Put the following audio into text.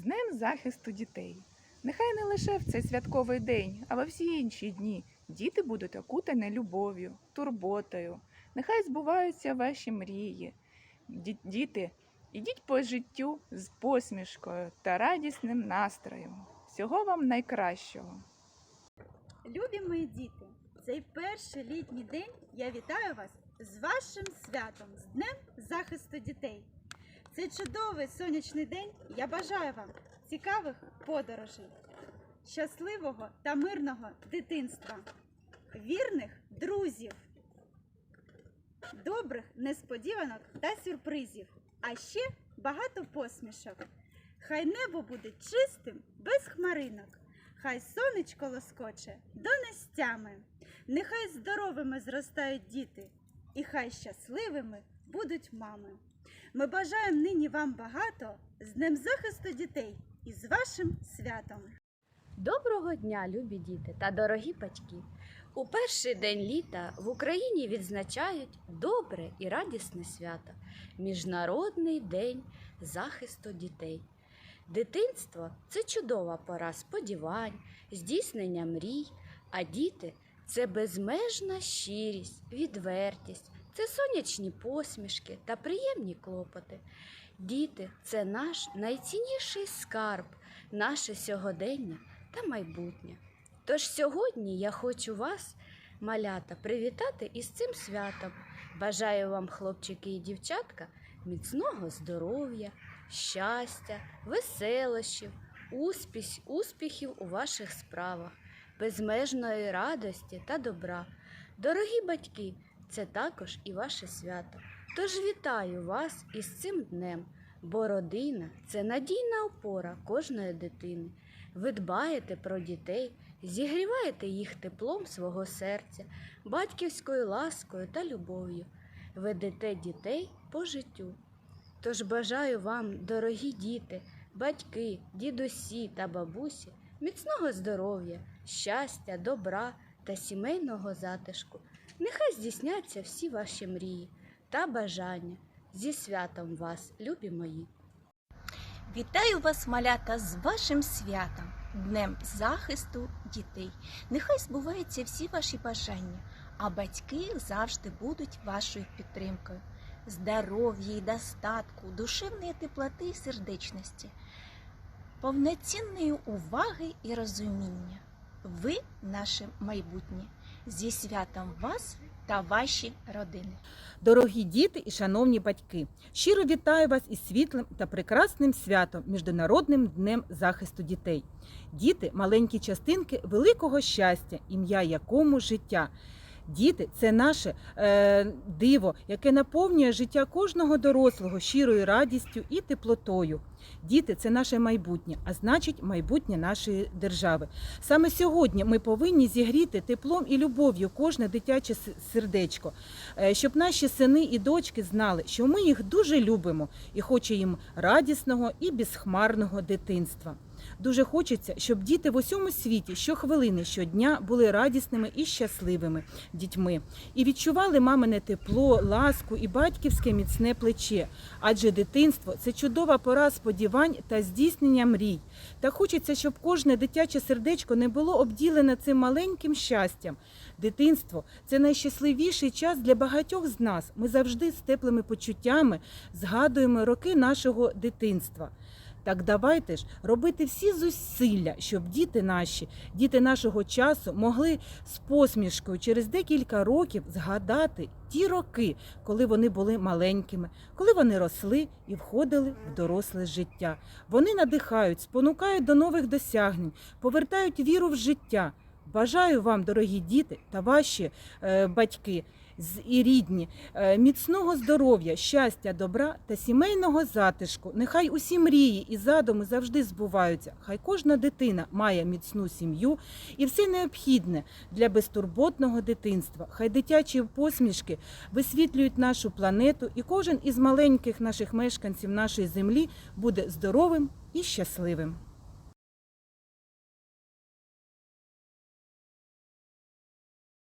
з Днем захисту дітей. Нехай не лише в цей святковий день, а во всі інші дні діти будуть окутані любов'ю, турботою. Нехай збуваються ваші мрії. Діти, ідіть по життю з посмішкою та радісним настроєм. Всього вам найкращого. Любі мої діти, цей перший літній день я вітаю вас з вашим святом, з Днем захисту дітей. Цей чудовий сонячний день я бажаю вам цікавих подорожей, щасливого та мирного дитинства, вірних друзів, добрих несподіванок та сюрпризів, а ще багато посмішок. Хай небо буде чистим, без хмаринок. Хай сонечко лоскоче донестями, нехай здоровими зростають діти, і хай щасливими будуть мами. Ми бажаємо нині вам багато з Днем захисту дітей і з вашим святом. Доброго дня, любі діти та дорогі батьки! У перший день літа в Україні відзначають добре і радісне свято Міжнародний день захисту дітей. Дитинство це чудова пора сподівань, здійснення мрій, а діти це безмежна щирість, відвертість, це сонячні посмішки та приємні клопоти. Діти це наш найцінніший скарб, наше сьогодення та майбутнє. Тож сьогодні я хочу вас, малята, привітати із цим святом. Бажаю вам, хлопчики і дівчатка, міцного здоров'я, щастя, веселощів, успіх, успіхів у ваших справах, безмежної радості та добра. Дорогі батьки, це також і ваше свято. Тож вітаю вас із цим днем, бо родина це надійна опора кожної дитини. Ви дбаєте про дітей, зігріваєте їх теплом свого серця, батьківською ласкою та любов'ю, ведете дітей по життю. Тож бажаю вам, дорогі діти, батьки, дідусі та бабусі, міцного здоров'я, щастя, добра та сімейного затишку. Нехай здійсняться всі ваші мрії та бажання. Зі святом вас, любі мої! Вітаю вас, малята, з вашим святом, Днем захисту дітей. Нехай збуваються всі ваші бажання, а батьки завжди будуть вашою підтримкою. Здоров'я і достатку, душевної теплоти і сердечності, повноцінної уваги і розуміння. Ви наше майбутнє. Зі святом вас та ваші родини. Дорогі діти і шановні батьки, щиро вітаю вас із світлим та прекрасним святом Міжнародним днем захисту дітей. Діти маленькі частинки великого щастя, ім'я якому життя. Діти це наше е, диво, яке наповнює життя кожного дорослого щирою радістю і теплотою. Діти це наше майбутнє, а значить майбутнє нашої держави. Саме сьогодні ми повинні зігріти теплом і любов'ю кожне дитяче сердечко, е, щоб наші сини і дочки знали, що ми їх дуже любимо і хочемо їм радісного і безхмарного дитинства. Дуже хочеться, щоб діти в усьому світі щохвилини, щодня були радісними і щасливими дітьми і відчували мамине тепло, ласку і батьківське міцне плече. Адже дитинство це чудова пора сподівань та здійснення мрій. Та хочеться, щоб кожне дитяче сердечко не було обділене цим маленьким щастям. Дитинство це найщасливіший час для багатьох з нас. Ми завжди з теплими почуттями згадуємо роки нашого дитинства. Так давайте ж робити всі зусилля, щоб діти наші, діти нашого часу могли з посмішкою через декілька років згадати ті роки, коли вони були маленькими, коли вони росли і входили в доросле життя. Вони надихають, спонукають до нових досягнень, повертають віру в життя. Бажаю вам, дорогі діти та ваші е, батьки і рідні, е, міцного здоров'я, щастя, добра та сімейного затишку. Нехай усі мрії і задуми завжди збуваються. Хай кожна дитина має міцну сім'ю і все необхідне для безтурботного дитинства. Хай дитячі посмішки висвітлюють нашу планету, і кожен із маленьких наших мешканців нашої землі буде здоровим і щасливим.